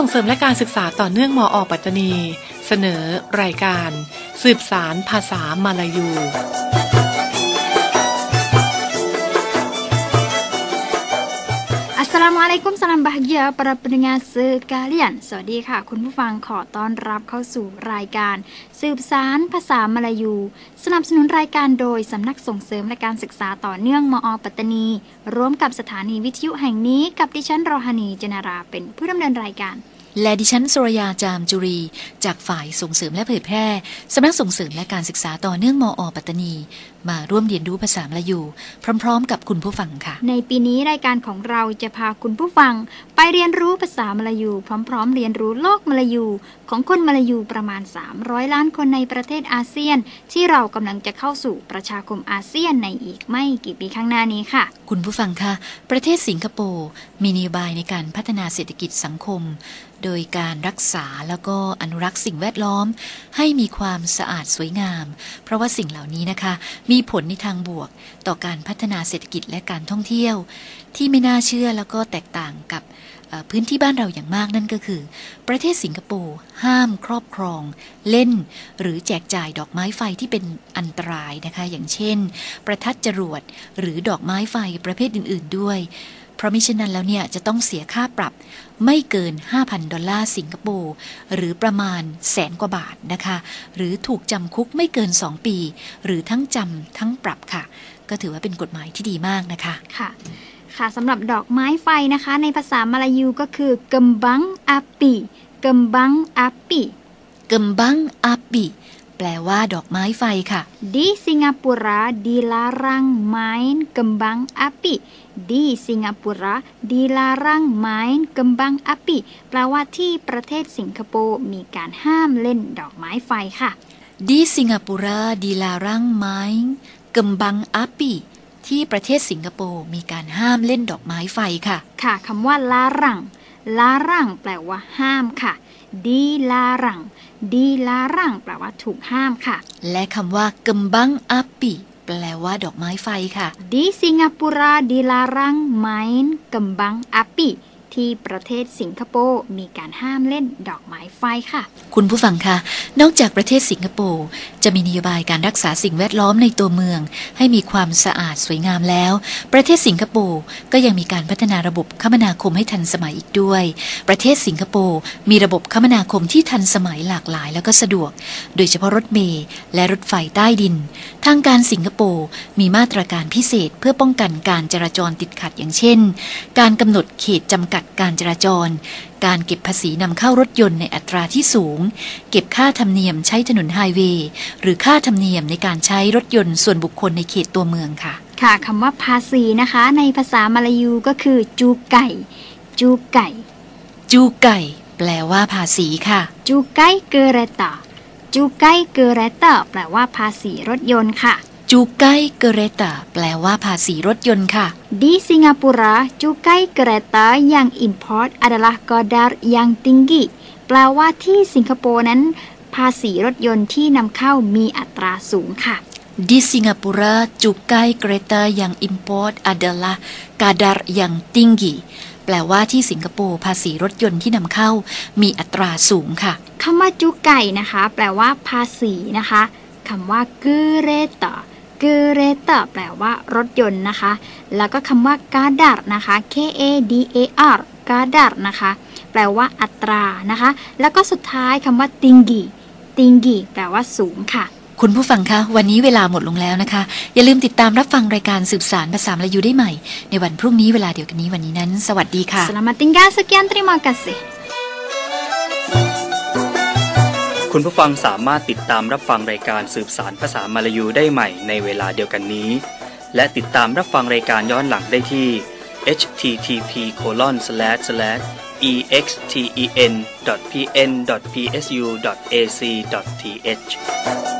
ส่งเสริมและการศึกษาต่อเนื่องมออปัตตานี เสนอรายการ สืบสารภาษามาลายู Assalamualaikum salam bahagia para pendengar sekalian สวัสดีค่ะ คุณผู้ฟังขอต้อนรับเข้าสู่รายการ สืบสารภาษามาลายู สนับสนุนรายการโดย สำนักส่งเสริมและการศึกษาต่อเนื่องมอปัตตานี ร่วมกับสถานีวิทยุแห่งนี้กับดิฉันรอฮานีเจนาราเป็นผู้ดำเนินรายการ และดิฉันสุรยาจามจุรี จากฝ่ายส่งเสริมและเผยแพร่สำนักส่งเสริมและการศึกษาต่อเนื่องมอปัตตานี มาร่วมเรียนรู้ภาษามลายู พร้อม ๆ กับคุณผู้ฟังค่ะ ในปีนี้รายการของเราจะพาคุณผู้ฟัง ไปเรียนรู้ภาษามลายู พร้อม ๆ เรียนรู้โลกมลายู ของคนมลายูประมาณ 300 ล้านคนในประเทศอาเซียน ที่เรากำลังจะเข้าสู่ประชาคมอาเซียนในอีกไม่กี่ปีข้างหน้านี้ค่ะ คุณผู้ฟังคะประเทศสิงคโปร์มีนโยบายในการพัฒนาเศรษฐกิจสังคมโดยการรักษาแล้วก็อนุรักษ์สิ่งแวดล้อม ให้มีความสะอาดสวยงาม เพราะว่าสิ่งเหล่านี้นะคะ มีผลในทางบวก ต่อการพัฒนาเศรษฐกิจและการท่องเที่ยว ที่ไม่น่าเชื่อแล้วก็แตกต่างกับพื้นที่บ้านเราอย่างมากนั่นก็คือ ประเทศสิงคโปร์ห้ามครอบครอง เล่น หรือแจกจ่ายดอกไม้ไฟที่เป็นอันตรายนะคะ อย่างเช่น ประทัดจรวดหรือดอกไม้ไฟประเภทอื่น ๆด้วย เพราะมิฉะนั้นแล้วเนี่ยจะต้องเสียค่าปรับไม่เกิน 5,000 ดอลลาร์สิงคโปร์หรือประมาณแสนกว่าบาทนะคะ หรือถูกจำคุกไม่เกิน 2 ปี หรือทั้งจำทั้งปรับค่ะ ก็ถือว่าเป็นกฎหมายที่ดีมากนะคะค่ะค่ะสำหรับดอกไม้ไฟนะคะ ในภาษามลายูก็คือกัมบังอาปีกัมบังอาปีเกมบังอาปิ แปลว่าดอกไม้ไฟค่ะ Di Singapura dilarang main kembang api. Di Singapura dilarang main kembang api แปลว่าที่ประเทศสิงคโปร์มีการห้ามเล่นดอกไม้ไฟค่ะดีสิงคโปร์ดีลารังไม้กำบังอาปิที่ประเทศสิงคโปร์มีการห้ามเล่นดอกไม้ไฟค่ะ ค่ะคำว่าลารังลารังแปลว่าห้ามค่ะ ดีลารัง ดีลารังแปลว่าถูกห้ามค่ะ และคำว่ากำบังอาปิแปลว่าดอกไม้ไฟค่ะ Di Singapura dilarang main kembang api ที่ประเทศสิงคโปร์มีการห้ามเล่นดอกไม้ไฟค่ะ คุณผู้ฟังคะนอกจากประเทศสิงคโปร์จะมีนโยบายการรักษาสิ่งแวดล้อมในตัวเมือง ให้มีความสะอาดสวยงามแล้ว ประเทศสิงคโปร์ก็ยังมีการพัฒนาระบบคมนาคมให้ทันสมัยอีกด้วย ประเทศสิงคโปร์มีระบบคมนาคมที่ทันสมัยหลากหลายแล้วก็สะดวก โดยเฉพาะรถเมล์และรถไฟใต้ดิน ทางการสิงคโปร์มีมาตรการพิเศษเพื่อป้องกันการจราจรติดขัดอย่างเช่น การกำหนดเขตจำกัดการจราจร การเก็บภาษีนำเข้ารถยนต์ในอัตราที่สูง เก็บค่าธรรมเนียมใช้ถนนไฮเวย์หรือค่าธรรมเนียมในการใช้รถยนต์ส่วนบุคคลในเขตตัวเมืองค่ะ ค่ะคำว่าภาษีนะคะ ในภาษามลายูก็คือ จูไก่ จูไก่ จูไก่ แปลว่าภาษีค่ะ จูไก่เกเรตาจูไก่เกเรตาแปลว่าภาษีรถยนต์ค่ะ จูไกเกเรตาแปลว่าภาษีรถยนต์ค่ะ Di Singapura, cukai kereta yang import adalah kadar yang tinggi แปลว่าที่สิงคโปร์นั้น ภาษีรถยนต์ที่นำเข้ามีอัตราสูงค่ะ Di Singapura cukai kereta yang import adalah kadar yang tinggi แปลว่าที่สิงคโปร์ภาษีรถยนต์ที่นำเข้า มีอัตราสูงค่ะคำว่าจุไก่นะคะ แปลว่าภาษีนะคะคำว่าเกเรตาเกเรตาแปลว่ารถยนต์นะคะ แล้วก็คำว่ากาดาร์นะคะ K A D A R กาดาร์นะคะ แปลว่าอัตรานะคะ แล้วก็สุดท้ายคำว่าติงกีติงกีแปลว่าสูงค่ะคุณผู้ฟังคะ วันนี้เวลาหมดลงแล้วนะคะ อย่าลืมติดตามรับฟังรายการสืบสารภาษามลายูได้ใหม่ ในวันพรุ่งนี้เวลาเดียวกันนี้วันนี้นั้น สวัสดีค่ะ Selamat tinggal sekian terima kasih คุณผู้ฟังสามารถติดตามรับฟังรายการสืบสารภาษามาลายูได้ใหม่ในเวลาเดียวกันนี้ และติดตามรับฟังรายการย้อนหลังได้ที่ http://exten.pn.psu.ac.th